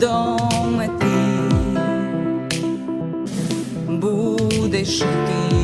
до мети будеш йти,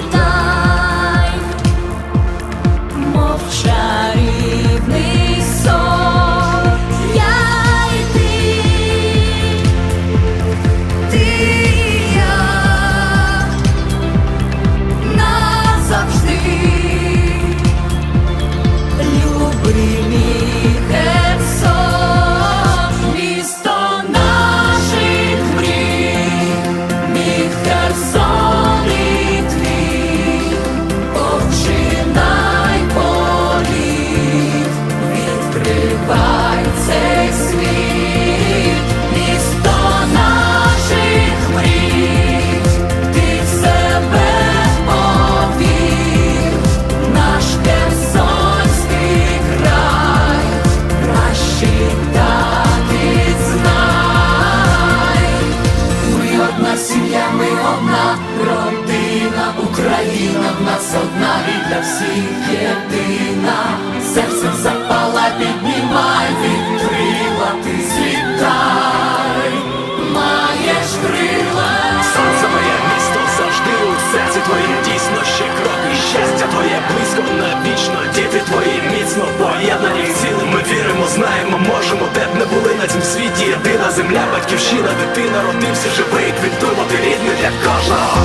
me. Для всіх єдина. Серце запала, піднімай, відкрила, ти злітай, маєш крила. Сонце моє місто завжди у серці твоє дійсно ще крок і щастя твоє близько навічно, діти твої міцно поєднані в цілим. Ми віримо, знаємо, можемо, де б не були на цім світі. Єдина земля, батьківщина, дитина, родився живий, квітувати рідний для кожного.